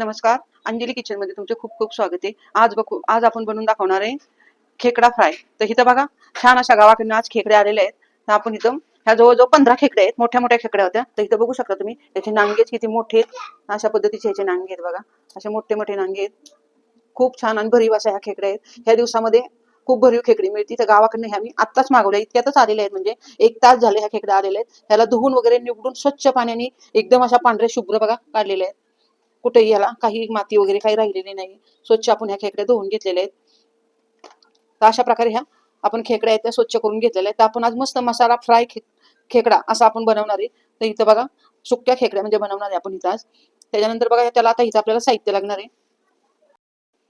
नमस्कार. अंजली किचनमध्ये तुमचे खूप खूप स्वागत आहे. आज बघू आज आपण बनवून दाखवणार आहे खेकडा फ्राय तर इथं बघा छान अशा गावाकडून आज खेकडे आलेले आहेत. तर आपण इथं ह्या जवळजवळ पंधरा खेकडे आहेत मोठ्या मोठ्या खेकड्या होत्या. तर इथं बघू शकता तुम्ही याचे नांगेच किती मोठे आहेत. अशा पद्धतीचे ह्याचे नांगे आहेत बघा. असे मोठे मोठे नांगे आहेत. खूप छान आणि भरीव अशा ह्या खेकड्या आहेत. ह्या दिवसामध्ये खूप भरीव खेकडी मिळते. तर गावाकडनं ह्या मी आत्ताच मागवल्या. इतक्यातच आलेल्या आहेत. म्हणजे एक तास झाले ह्या खेकड्या आलेल्या आहेत. ह्याला धुवून वगैरे निवडून स्वच्छ पाण्याने एकदम अशा पांढऱ्या शुभ्र बघा काढलेल्या आहेत. कुठेही याला काही माती वगैरे काही राहिलेली नाही. स्वच्छ आपण ह्या खेकड्या धुवून घेतलेल्या आहेत. तर अशा प्रकारे ह्या आपण खेकड्या आहेत त्या स्वच्छ करून घेतलेल्या आहेत. तर आपण आज मस्त मसाला फ्राय खे खेकडा असा आपण बनवणार आहे. तर इथं बघा सुक्या खेकड्या म्हणजे बनवणार आहे आपण इथं आज. त्याच्यानंतर बघा त्याला आता इथं आपल्याला साहित्य लागणार आहे.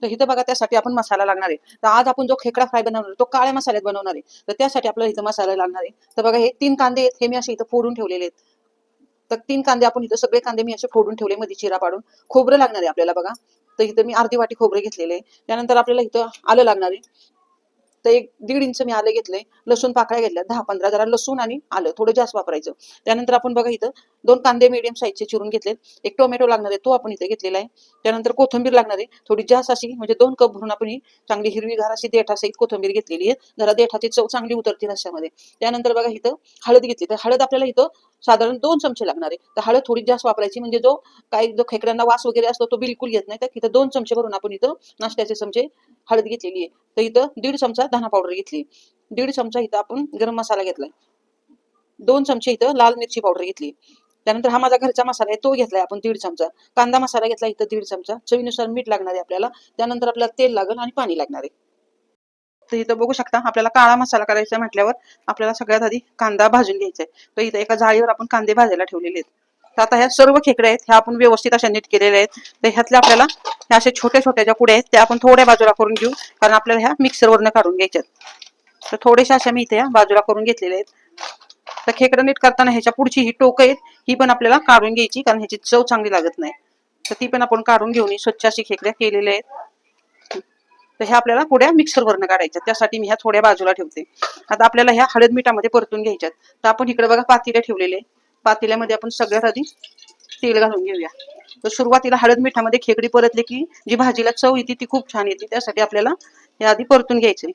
तर इथं बघा त्यासाठी आपण मसाला लागणार आहे. तर आज आपण जो खेकडा फ्राय बनवणार तो काळ्या मसाल्यात बनवणार आहे. तर त्यासाठी आपल्याला इथं मसाला लागणार आहे. तर बघा हे तीन कांदे आहेत हे मी असे इथं फोडून ठेवलेले आहेत. तर तीन कांदे आपण इथं सगळे कांदे मी असे फोडून ठेवले मध्ये चिरा पाडून. खोबरं लागणार आहे आपल्याला बघा. तर इथं मी अर्धी वाटी खोबरे घेतलेले त्यानंतर आपल्याला इथं आलं लागणार आहे. तर एक दीड इंच मी आलं घेतलंय. लसूण पाकळ्या घेतल्या दहा पंधरा जरा लसूण आणि आलं थोडं जास्त वापरायचं. त्यानंतर आपण बघा इथं दोन कांदे मिडियम साईजचे चिरून घेतले एक टोमॅटो लागणार आहे तो आपण इथे घेतलेला आहे. त्यानंतर कोथिंबीर लागणार आहे थोडी जास्त अशी म्हणजे दोन कप भरून आपण ही चांगली हिरवीगार अशी देठासहित कोथिंबीर घेतलेली आहे. जरा देठाची चव चांगली उतरते रश्श्यामध्ये त्यानंतर बघा इथं हळद घेतली तर हळद आपल्याला इथं साधारण दोन चमचे लागणार आहे. तर हळद थोडी जास्त वापरायची म्हणजे जो काही जो खेकड्यांना वास वगैरे असतो तो बिलकुल येत नाही. तर इथं दोन चमचे भरून आपण इथं नाश्त्याचे चमचे हळद घेतलेली आहे. तर इथं दीड चमचा धना पावडर घेतली दीड चमचा इथं आपण गरम मसाला घेतलाय. दोन चमचे इथं लाल मिरची पावडर घेतली त्यानंतर हा माझा घरचा मसाला आहे तो घेतलाय आपण दीड चमचा. कांदा मसाला घेतला इथं दीड चमचा. चवीनुसार मीठ लागणार आहे आपल्याला. त्यानंतर आपल्याला तेल लागेल आणि पाणी लागणार आहे. तर इथं बघू शकता आपल्याला काळा मसाला करायचा म्हटल्यावर आपल्याला सगळ्यात आधी कांदा भाजून घ्यायचा आहे. तर इथं एका जाळीवर आपण कांदे भाजायला ठेवलेले आहेत. तर आता ह्या सर्व खेकडे आहेत ह्या आपण व्यवस्थित अशा नीट केलेल्या आहेत. तर ह्यातल्या आपल्याला ह्या अशा छोट्या छोट्या ज्या कुड्या आहेत त्या आपण थोड्या बाजूला करून घेऊ कारण आपल्याला ह्या मिक्सरवरनं काढून घ्यायच्यात. तर थोड्याशा अशा मी इथे ह्या बाजूला करून घेतलेल्या आहेत. तर खेकडं नीट करताना ह्याच्या पुढची ही टोक आहेत ही पण आपल्याला काढून घ्यायची कारण ह्याची चव चांगली लागत नाही. तर ती पण आपण काढून घेऊन स्वच्छ अशी खेकड्या केलेल्या आहेत. तर ह्या आपल्याला पुढ्या मिक्सरवरनं काढायच्या त्यासाठी मी ह्या थोड्या बाजूला ठेवते. आता आपल्याला ह्या हळद मिठामध्ये परतून घ्यायच्यात. तर आपण इकडे बघा पातीला ठेवलेले आहे. पातेल्यामध्ये आपण सगळ्यात आधी तेल घालून घेऊया. तर सुरुवातीला हळद मिठामध्ये खेकडी परतली की जी भाजीला चव येते ती खूप छान येते. त्यासाठी आपल्याला हे आधी परतून घ्यायचे.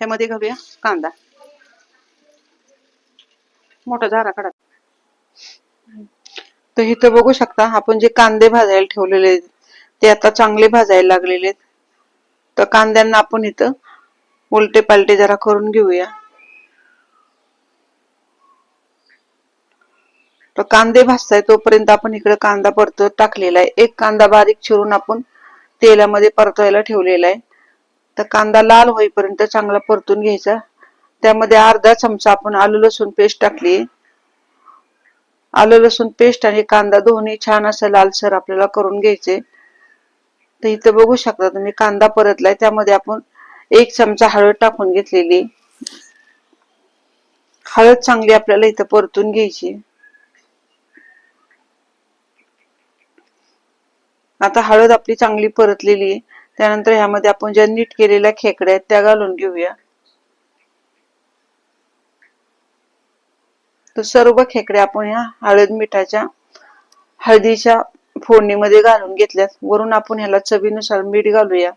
त्यामध्ये घेऊया घालूया कांदा. मोठा झारा काढा. तर इथं बघू शकता आपण जे कांदे भाजायला ठेवलेले आहेत, ते आता चांगले भाजायला लागलेले आहेत. तर कांद्यांना आपण इथं उलटे पालटे जरा करून घेऊया. तर कांदे भाजताय तोपर्यंत आपण इकडे कांदा परतत टाकलेला आहे. एक कांदा बारीक चिरून आपण तेलामध्ये परतवायला ठेवलेला आहे. तर कांदा लाल होईपर्यंत चांगला परतून घ्यायचा. त्यामध्ये अर्धा चमचा आपण आलू लसूण पेस्ट टाकली. आलं लसूण पेस्ट आणि कांदा दोन्ही छान असं लालसर आपल्याला करून घ्यायचे. तर इथं बघू शकता तुम्ही कांदा परतलाय. त्यामध्ये आपण एक चमचा हळद टाकून घेतलेली. हळद चांगली आपल्याला इथं परतून घ्यायची. आता हळद आपली चांगली परतलेली आहे. त्यानंतर ह्यामध्ये आपण ज्या नीट केलेल्या खेकड्या आहेत त्या घालून घेऊया. तर सर्व खेकड्या आपण ह्या हळद मिठाच्या हळदीच्या फोडणीमध्ये घालून घेतल्यात. वरून आपण ह्याला चवीनुसार मीठ घालूया.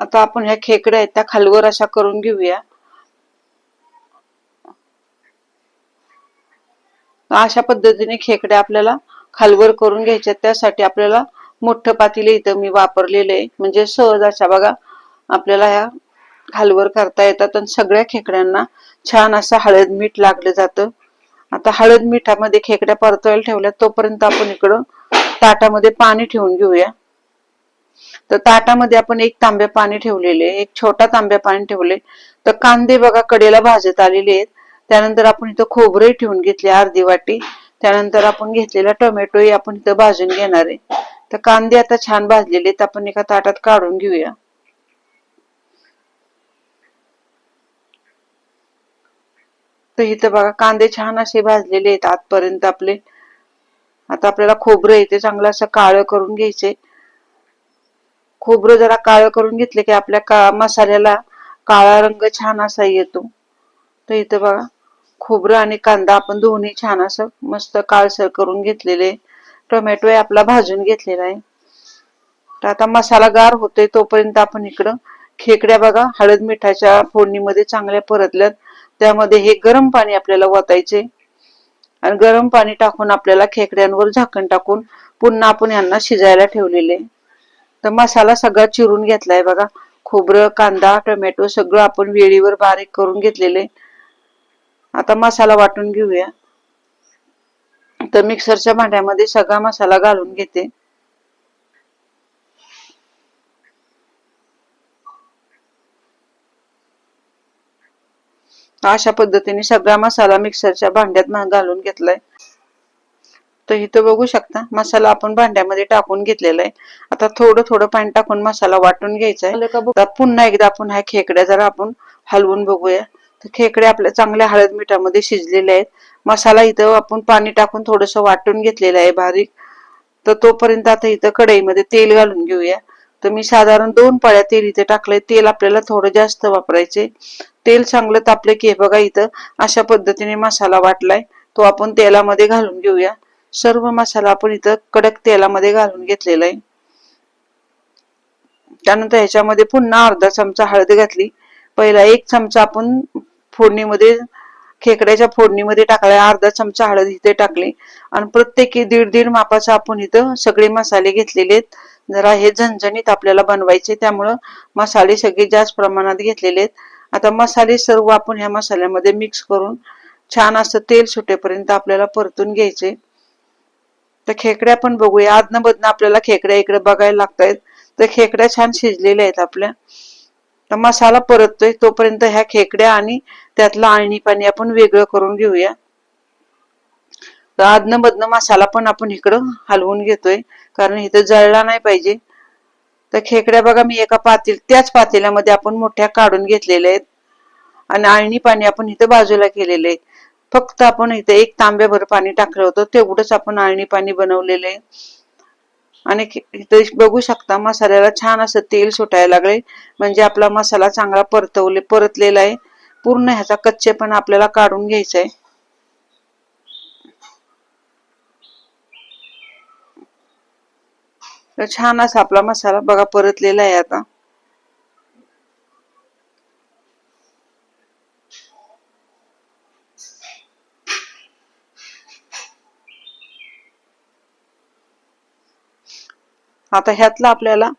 आता आपण ह्या खेकड्या आहेत त्या खालवर अशा करून घेऊया. अशा पद्धतीने खेकड्या आपल्याला खालवर करून घ्यायच्या त्यासाठी आपल्याला मोठं पातीले इथं मी वापरलेलं आहे. म्हणजे सहज अशा बघा आपल्याला ह्या खालवर करता येतात आणि सगळ्या खेकड्यांना छान असं हळद मीठ लागलं जातं. आता हळद मिठामध्ये खेकड्या परतवायला ठेवल्या तोपर्यंत आपण इकडं ताटामध्ये पाणी ठेवून घेऊया. तर ताटामध्ये आपण एक तांब्या पाणी ठेवलेले एक छोटा तांब्या पाणी ठेवले. तर कांदे बघा कडेला भाजत आलेले आहेत. त्यानंतर आपण इथं खोबरे ठेवून घेतले अर्धी वाटी. त्यानंतर आपण घेतलेला टोमॅटोही आपण इथं भाजून घेणार आहे. तर कांदे आता छान भाजलेले तर आपण एका ताटात काढून घेऊया. तर इथं बघा कांदे छान असे भाजलेले आहेत आतपर्यंत आपले. आता आपल्याला खोबरं येते चांगलं असं काळं करून घ्यायचे. खोबरं जरा काळं करून घेतले की आपल्या का मसाल्याला काळा रंग छान असा येतो. तर इथं बघा खोबरं आणि कांदा आपण दोन्ही छान असं मस्त काळसर करून घेतलेले. टोमॅटो आपला भाजून घेतलेला आहे. तर आता मसाला गार होतोय तोपर्यंत आपण इकडं खेकड्या बघा हळद मिठाच्या फोडणीमध्ये चांगल्या परतल्यात. त्यामध्ये हे गरम पाणी आपल्याला वतायचे. आणि गरम पाणी टाकून आपल्याला खेकड्यांवर झाकण टाकून पुन्हा आपण यांना शिजायला ठेवलेले. तर मसाला सगळा चिरून घेतलाय बघा. खोबरं कांदा टोमॅटो सगळं आपण वेळीवर बारीक करून घेतलेले. आता मसाला वाटून घेऊया. तर मिक्सरच्या भांड्यामध्ये सगळा मसाला घालून घेते. अशा पद्धतीने सगळा मसाला मिक्सरच्या भांड्यात घालून घेतलाय. तर इथं बघू शकता मसाला आपण भांड्यामध्ये टाकून घेतलेला आहे. आता थोडं थोडं पाणी टाकून मसाला वाटून घ्यायचा आहे पुन्हा एकदा आपण ह्या खेकड्या जरा आपण हलवून बघूया. तर खेकडे आपल्या चांगल्या हळद मिठामध्ये शिजलेले आहेत. मसाला इथं आपण पाणी टाकून थोडस वाटून घेतलेलं आहे बारीक. तर तोपर्यंत आता इथं कढईमध्ये तेल घालून घेऊया. तर मी साधारण दोन पळ्या तेल इथे टाकलंय. तेल आपल्याला थोडं जास्त वापरायचे तेल चांगलं तापलं की हे बघा इथं अशा पद्धतीने मसाला वाटलाय. तो आपण तेलामध्ये घालून घेऊया. सर्व मसाला आपण इथं कडक तेलामध्ये घालून घेतलेला आहे. त्यानंतर ह्याच्यामध्ये पुन्हा अर्धा चमचा हळद घातली. पहिला एक चमचा आपण फोडणीमध्ये खेकड्याच्या फोडणीमध्ये टाकल्या अर्धा चमचा हळद इथे टाकली. आणि प्रत्येकी दीड दीड मापाचा आपण इथं सगळे मसाले घेतलेले आहेत. जरा हे झणझणीत आपल्याला बनवायचे त्यामुळं मसाले सगळे जास्त प्रमाणात घेतलेले आहेत. आता मसाले सर्व आपण ह्या मसाल्यामध्ये मिक्स करून छान असं तेल सुटेपर्यंत आपल्याला परतून घ्यायचे. तर खेकड्या पण बघूया. आदनं बदनं आपल्याला खेकड्या इकडे बघायला लागतायत. तर खेकड्या छान शिजलेल्या आहेत आपल्या. तर मसाला परततोय तोपर्यंत ह्या खेकड्या आणि त्यातलं आळणी पाणी आपण वेगळं करून घेऊया. तर आदनं मधनं मसाला पण आपण इकडं हलवून घेतोय कारण इथं जळला नाही पाहिजे. तर खेकड्या बघा मी एका पातील त्याच पातेल्यामध्ये आपण मोठ्या काढून घेतलेल्या आहेत. आणि आळणी पाणी आपण इथं बाजूला केलेलं आहे. फक्त आपण इथे एक तांब्याभर पाणी टाकलं होतं तेवढंच आपण आळणी पाणी बनवलेलं आहे. आणि बघू शकता मसाल्याला छान असं तेल सुटायला लागले म्हणजे आपला मसाला चांगला परतवले परतलेला आहे. पूर्ण ह्याचा कच्चेपणा आपल्याला काढून घ्यायचा आहे तर छान असा आपला मसाला बघा परतलेला आहे आता. आता ह्यातला आपल्याला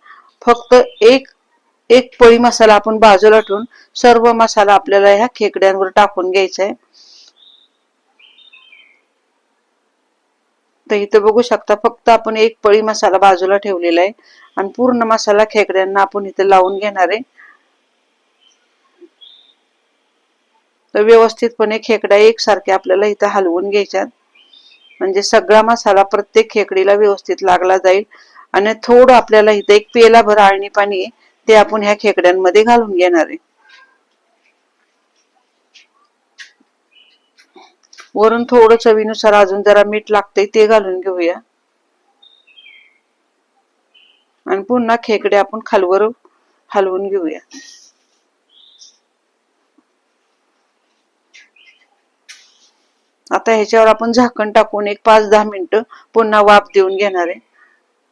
फक्त एक एक पळी मसाला आपण बाजूला ठेवून सर्व मसाला आपल्याला ह्या खेकड्यांवर टाकून घ्यायचा आहे. तर इथं बघू शकता फक्त आपण एक पळी मसाला बाजूला ठेवलेला आहे आणि पूर्ण मसाला खेकड्यांना आपण इथे लावून घेणार आहे. तर व्यवस्थितपणे खेकड्या एकसारखे आपल्याला इथं हलवून घ्यायच्यात. म्हणजे सगळा मसाला प्रत्येक खेकडीला व्यवस्थित लागला जाईल. आणि थोडं आपल्याला इथे एक पेलाभर आळणी पाणी आहे ते आपण ह्या खेकड्यांमध्ये घालून घेणार आहे. वरून थोडं चवीनुसार अजून जरा मीठ लागतंय ते घालून घेऊया. आणि पुन्हा खेकडे आपण खालवर हलवून घेऊया. आता ह्याच्यावर आपण झाकण टाकून एक पाच दहा मिनिटं पुन्हा वाफ देऊन घेणार आहे.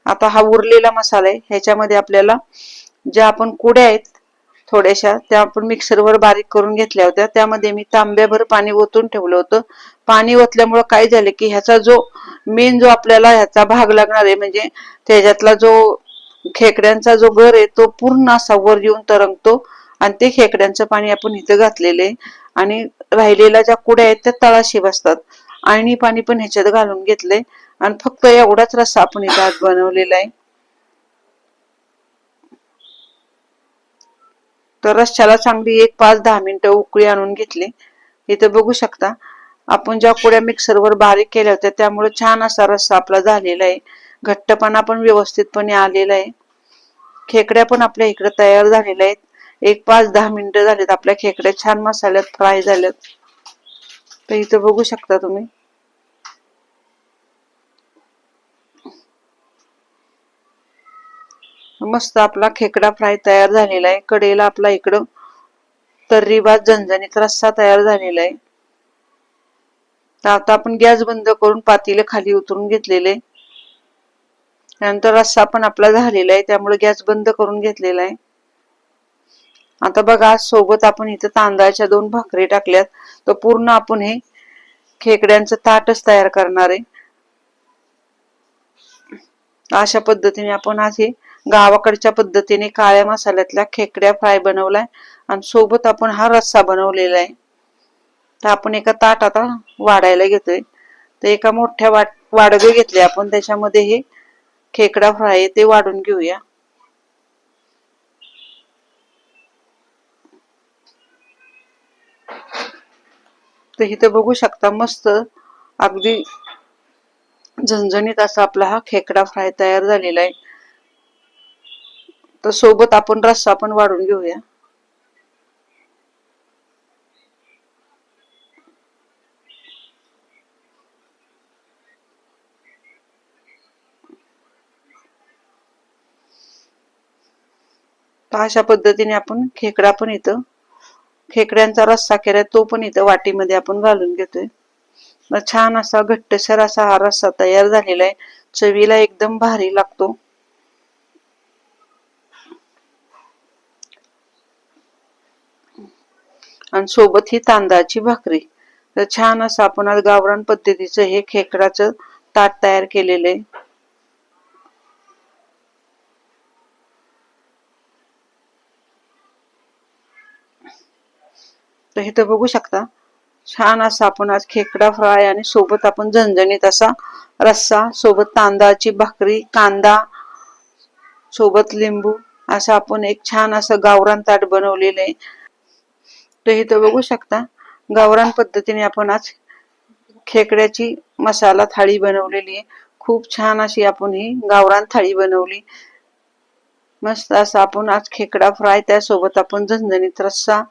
आता हा उरलेला मसाला आहे. ह्याच्यामध्ये आपल्याला ज्या आपण कुड्या आहेत थोड्याशा त्या आपण मिक्सरवर बारीक करून घेतल्या होत्या. त्यामध्ये मी तांब्याभर पाणी ओतून ठेवलं होतं. पाणी ओतल्यामुळं काय झालं की ह्याचा जो मेन जो आपल्याला ह्याचा भाग लागणार आहे म्हणजे त्याच्यातला जो खेकड्यांचा जो घर आहे तो पूर्ण असा वर येऊन तरंगतो आणि ते खेकड्यांचं पाणी आपण इथं घातलेलं आहे. आणि राहिलेल्या ज्या कुड्या आहेत त्या तळाशी बसतात. आणि पाणी पण ह्याच्यात घालून घेतलंय. आणि फक्त एवढाच रस्सा आपण इथं आज बनवलेला आहे. तर रश्श्याला चांगली एक पाच दहा मिनिटं उकळी आणून घेतली. इथं बघू शकता आपण ज्या कुड्या मिक्सरवर बारीक केल्या होत्या त्यामुळे छान असा रस्सा आपला झालेला आहे. घट्टपणा पण व्यवस्थितपणे आलेला आहे. खेकड्या पण आपल्या इकडे तयार झालेल्या आहेत. एक पाच दहा मिनिटं झालेत आपल्या खेकड्या छान मसाल्यात फ्राय झाल्यात. तर इथं बघू शकता तुम्ही. मस्त आपला खेकडा फ्राय तयार झालेला आहे. कडेला आपला इकडं तर्रीबात झणझणीत रस्सा तयार झालेला आहे. तर आता आपण गॅस बंद करून पातीले खाली उतरून घेतलेले. त्यानंतर रस्सा पण आपला झालेला आहे त्यामुळे गॅस बंद करून घेतलेला आहे. आता बघा सोबत आपण इथं तांदळाच्या दोन भाकरी टाकल्यात. तर पूर्ण आपण हे खेकड्यांचं ताटच तयार करणार आहे. अशा पद्धतीने आपण आज हे गावाकडच्या पद्धतीने काळ्या मसाल्यातल्या खेकड्या फ्राय बनवलाय. आणि सोबत आपण हा रस्सा बनवलेला आहे. तर आपण एका ताट आता वाढायला घेतोय. तर एका मोठ्या वाट वाडगे घेतले आपण. त्याच्यामध्ये हे खेकडा फ्राय ते वाढून घेऊया. तर इथं बघू शकता मस्त अगदी झणझणीत असा आपला हा खेकडा फ्राय तयार झालेला आहे. तर सोबत आपण रस्सा पण वाढून घेऊया. अशा पद्धतीने आपण खेकडा पण इथं खेकड्यांचा रस्सा केलाय तो पण इथं वाटीमध्ये आपण घालून घेतोय. छान असा घट्टसर असा हा रस्सा तयार झालेला आहे. चवीला एकदम भारी लागतो. आणि सोबत ही तांदळाची भाकरी. तर छान असं आपण आज गावरान पद्धतीचं हे खेकडाचं ताट तयार केलेलं आहे. तर इथं बघू शकता छान असा आपण आज खेकडा फ्राय आणि सोबत आपण झणझणीत असा रस्सा सोबत तांदळाची भाकरी कांदा सोबत लिंबू असं आपण एक छान असं गावरान ताट बनवलेलं आहे. तर इथं बघू शकता. गावरान पद्धतीने आपण आज खेकड्याची मसाला थाळी बनवलेली आहे. खूप छान अशी आपण ही गावरान थाळी बनवली. मस्त असं आपण आज खेकडा फ्राय त्यासोबत आपण झणझणीत रस्सा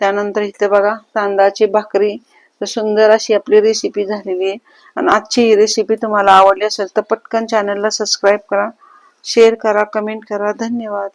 त्यानंतर इथे बघा तांदळाची भाकरी. तर सुंदर अशी आपली रेसिपी झालेली आहे. आणि आजची ही रेसिपी तुम्हाला आवडली असेल तर पटकन चॅनलला सबस्क्राईब करा शेअर करा कमेंट करा. धन्यवाद.